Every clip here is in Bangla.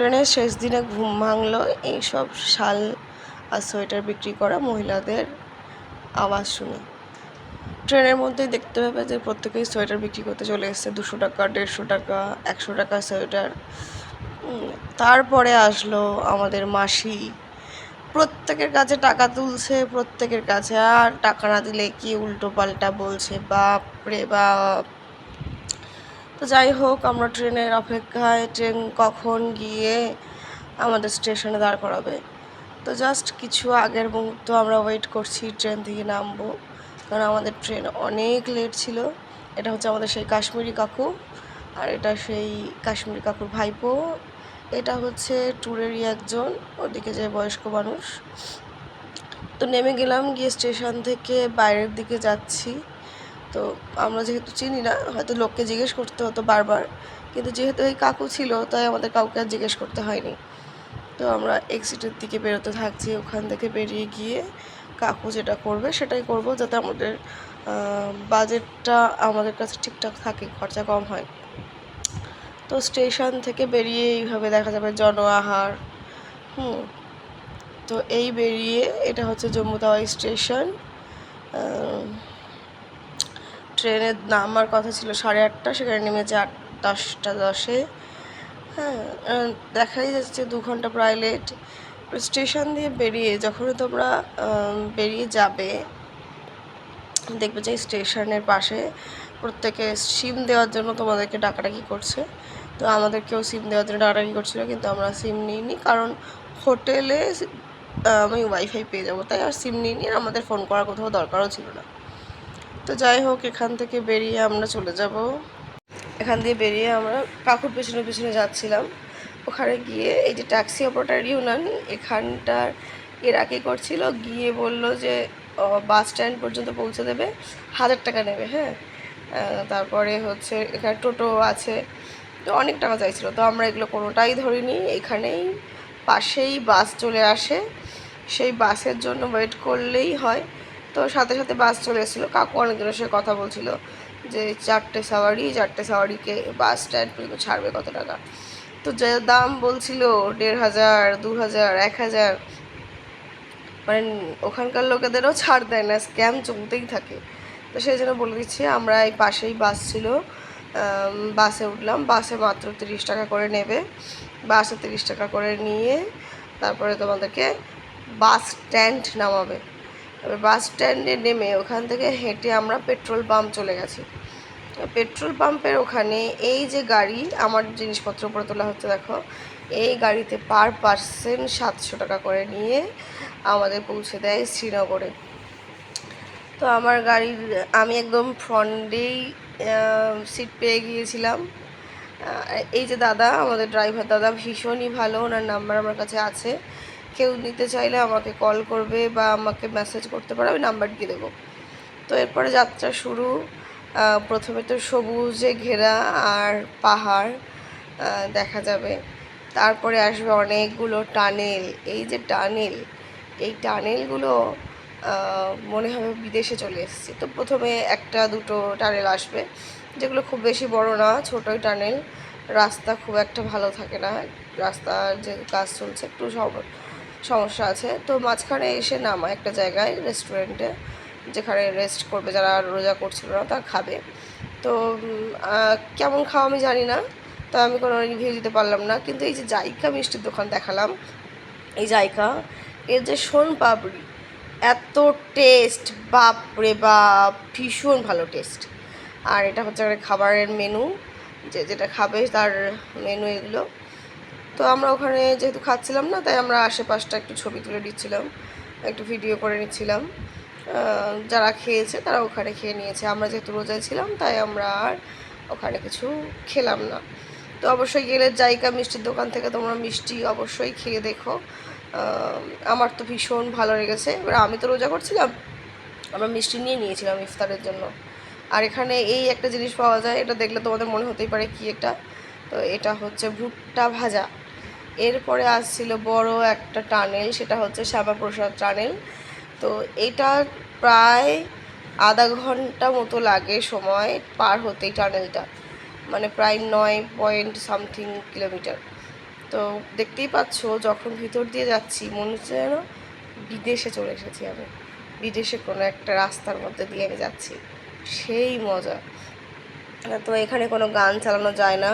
ট্রেনের শেষ দিনে ঘুম ভাঙলো। এইসব শাল আর সোয়েটার বিক্রি করা মহিলাদের আওয়াজ শুনে। ট্রেনের মধ্যেই দেখতে পাবে যে প্রত্যেকেই সোয়েটার বিক্রি করতে চলে এসছে। দুশো টাকা, দেড়শো টাকা, একশো টাকা সোয়েটার। তারপরে আসলো আমাদের মাসি। প্রত্যেকের কাছে টাকা তুলছে, প্রত্যেকের কাছে আর টাকা না দিলে কি উল্টো পাল্টা বলছে? বাপ রে বাপ। তো যাই হোক, আমরা ট্রেনের অপেক্ষায়, ট্রেন কখন গিয়ে আমাদের স্টেশনে দাঁড় করাবে। তো জাস্ট কিছু আগের মুহূর্ত আমরা ওয়েট করছি ট্রেন থেকে নামবো। কারণ আমাদের ট্রেন অনেক লেট ছিল। এটা হচ্ছে আমাদের সেই কাশ্মীরি কাকু আর এটা সেই কাশ্মীরি কাকুর ভাইপো। এটা হচ্ছে ট্যুরেরই একজন, ওদিকে যে বয়স্ক মানুষ। তো নেমে গেলাম, গিয়ে স্টেশন থেকে বাইরের দিকে যাচ্ছি। তো আমরা যেহেতু চিনি না, হয়তো লোককে জিজ্ঞেস করতে হতো বারবার। কিন্তু যেহেতু এই কাকু ছিল, তাই আমাদের কাউকে আর জিজ্ঞেস করতে হয়নি। তো আমরা এক্সিটের দিকে বেরোতে থাকছি, ওখান থেকে বেরিয়ে গিয়ে কাকু যেটা করবে সেটাই করব, যাতে আমাদের বাজেটটা আমাদের কাছে ঠিকঠাক থাকে, খরচা কম হয়। তো স্টেশন থেকে বেরিয়ে এইভাবে দেখা যাবে জন আহার। হুম, তো এই বেরিয়ে এটা হচ্ছে জম্মু তাওয়াই স্টেশন। ট্রেনের নামার কথা ছিল সাড়ে আটটা, সেখানে নেমেছে আট, দশটা, দশে। হ্যাঁ দেখাই যাচ্ছে দু ঘণ্টা প্রায় লেট স্টেশন দিয়ে বেরিয়ে যখনই তোমরা বেরিয়ে যাবে, দেখবে যে স্টেশনের পাশে প্রত্যেকে সিম দেওয়ার জন্য তোমাদেরকে ডাকাডাকি করছে। তো আমাদেরকেও সিম দেওয়ার জন্য ডাকাডাকি করছিল, কিন্তু আমরা সিম নিইনি, কারণ হোটেলে আমি ওয়াইফাই পেয়ে যাব, তাই আর সিম নিইনি, আর আমাদের ফোন করার কোথাও দরকারও ছিল না। তো যাই হোক, এখান থেকে বেরিয়ে আমরা চলে যাব। এখান দিয়ে বেরিয়ে আমরা কাকুর পেছনে পেছনে যাচ্ছিলাম। ওখানে গিয়ে এই যে ট্যাক্সি অপারেটার ইউনিয়ন এখানটার এর আগে করছিল, গিয়ে বলল যে বাস স্ট্যান্ড পর্যন্ত পৌঁছে দেবে, হাজার টাকা নেবে হ্যাঁ? তারপরে হচ্ছে এখানে টোটো আছে, তো অনেক টাকা চাইছিল। তো আমরা এগুলো কোনোটাই ধরিনি, এখানেই পাশেই বাস চলে আসে। সেই বাসের জন্য ওয়েট করলেই হয়। তো সাথে সাথে বাস চলে এসেছিল। কাকু অনেকজনের সাথে কথা বলছিল যে চারটে সাওয়ারি, চারটে সাওয়ারিকে বাস স্ট্যান্ড পর্যন্ত ছাড়বে কত টাকা? তো যে দাম বলছিল দেড় হাজার, দু হাজার, এক হাজার মানে ওখানকার লোকেদেরও ছাড় দেয় না স্ক্যাম চলতেই থাকে। তো সেই জন্য বলে দিচ্ছি, আমরা এই পাশেই বাস ছিল বাসে উঠলাম, বাসে মাত্র তিরিশ টাকা করে নেবে। বাসে তিরিশ টাকা করে নিয়ে তারপরে তোমাদেরকে বাস স্ট্যান্ড নামাবে। এবার বাস স্ট্যান্ডে নেমে ওখান থেকে হেঁটে আমরা পেট্রোল পাম্প চলে গেছি। পেট্রোল পাম্পের ওখানে এই যে গাড়ি, আমার জিনিসপত্র উপরে তোলা হচ্ছে, দেখো। এই গাড়িতে পার পার্সেন্ট সাতশো টাকা করে নিয়ে আমাদের পৌঁছে দেয় শ্রীনগরে। তো আমার গাড়ির, আমি একদম ফ্রন্টেই সিট পেয়ে গিয়েছিলাম। এই যে দাদা, আমাদের ড্রাইভার দাদা ভীষণই ভালো, ওনার নাম্বার আমার কাছে আছে। কেউ নিতে চাইলে আমাকে কল করবে বা আমাকে মেসেজ করতে পারে, আমি নাম্বার দিয়ে দেবো। তো এরপরে যাত্রা শুরু। প্রথমে তো সবুজে ঘেরা আর পাহাড় দেখা যাবে। তারপরে আসবে অনেকগুলো টানেল। এই যে টানেল, এই টানেলগুলো মনে হবে বিদেশে চলে এসেছে। তো প্রথমে একটা দুটো টানেল আসবে, যেগুলো খুব বেশি বড় না, ছোটোই টানেল। রাস্তা খুব একটা ভালো থাকে না। রাস্তার যে কাজ চলছে, একটু সম- সমস্যা আছে। তো মাঝখানে এসে নামা একটা জায়গায় রেস্টুরেন্টে যেখানে রেস্ট করবে যারা রোজা করছিল না তারা খাবে। তো কেমন খাওয়া আমি জানি না, তো আমি কোনো রিভিউ দিতে পারলাম না। কিন্তু এই যে জাইকা মিষ্টির দোকান দেখালাম, এই জায়গা এর যে সোন পাপড়ি এত টেস্ট বাপরে বাপ, ভীষণ ভালো টেস্ট আর এটা হচ্ছে খাবারের মেনু যে যেটা খাবে তার মেনু এগুলো। তো আমরা ওখানে যেহেতু খাচ্ছিলাম না, তাই আমরা আশেপাশটা একটু ছবি তুলে নিচ্ছিলাম, একটু ভিডিও করে নিচ্ছিলাম। যারা খেয়েছে তারা ওখানে খেয়ে নিয়েছে। আমরা যেহেতু রোজায় ছিলাম, তাই আমরা আর ওখানে কিছু খেলাম না। তো অবশ্যই গেলে জায়গা মিষ্টির দোকান থেকে তোমরা মিষ্টি অবশ্যই খেয়ে দেখো। আমার তো ভীষণ ভালো লেগেছে। এবার আমি তো রোজা করছিলাম আমরা মিষ্টি নিয়ে নিয়েছিলাম ইফতারের জন্য। আর এখানে এই একটা জিনিস পাওয়া যায়, এটা দেখলে তোমাদের মনে হতেই পারে কি এটা তো এটা হচ্ছে ভুট্টা ভাজা। এরপরে আসছিল বড় একটা টানেল, সেটা হচ্ছে শ্যামাপ্রসাদ টানেল। তো এটা প্রায় আধা ঘণ্টা মতো লাগে সময় পার হতেই টানেলটা। মানে প্রায় নয় পয়েন্ট সামথিং কিলোমিটার। তো দেখতেই পাচ্ছ, যখন ভিতর দিয়ে যাচ্ছি, মনে হচ্ছে যেন বিদেশে চলে এসেছি আমি। বিদেশে কোনো একটা রাস্তার মধ্যে দিয়ে আমি যাচ্ছি। সেই মজা। তো এখানে কোনো গান চালানো যায় না।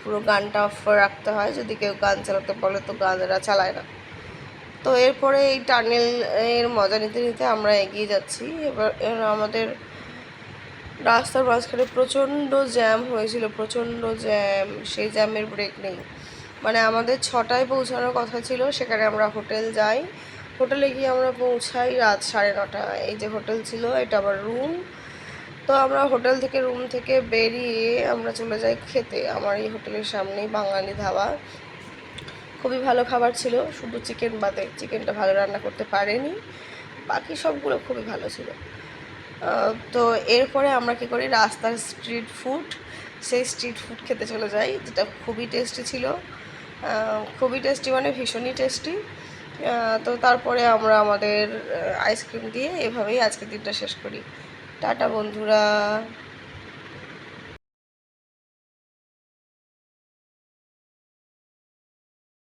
পুরো গানটা অফ করে রাখতে হয়। যদি কেউ গান চালাতে বলে, তো গানেরা চালায় না। তো এরপরে এই টানেল, এর মজা নিতে নিতে আমরা এগিয়ে যাচ্ছি। এবার আমাদের রাস্তার মাঝখানে প্রচণ্ড জ্যাম হয়েছিল, প্রচণ্ড জ্যাম সেই জ্যামের ব্রেক নেই। মানে আমাদের ছটায় পৌঁছানোর কথা ছিল, সেখানে আমরা হোটেল যাই। হোটেলে গিয়ে আমরা পৌঁছাই রাত সাড়ে নটা এই যে হোটেল ছিল, এটা আবার রুম তো আমরা হোটেল থেকে, রুম থেকে বেরিয়ে আমরা চলে যাই খেতে। আমার এই হোটেলের সামনেই বাঙালি ধাবা। খুবই ভালো খাবার ছিল, শুধু চিকেন বাদে চিকেনটা ভালো রান্না করতে পারেনি। বাকি সবগুলো খুবই ভালো ছিল। তো এরপরে আমরা কী করি, রাস্তার স্ট্রিট ফুড সেই স্ট্রিট ফুড খেতে চলে যাই, যেটা খুবই টেস্টি ছিল। খুবই টেস্টি মানে ভীষণই টেস্টি তো তারপরে আমরা আমাদের আইসক্রিম দিয়ে এভাবেই আজকের দিনটা শেষ করি। টাটা বন্ধুরা।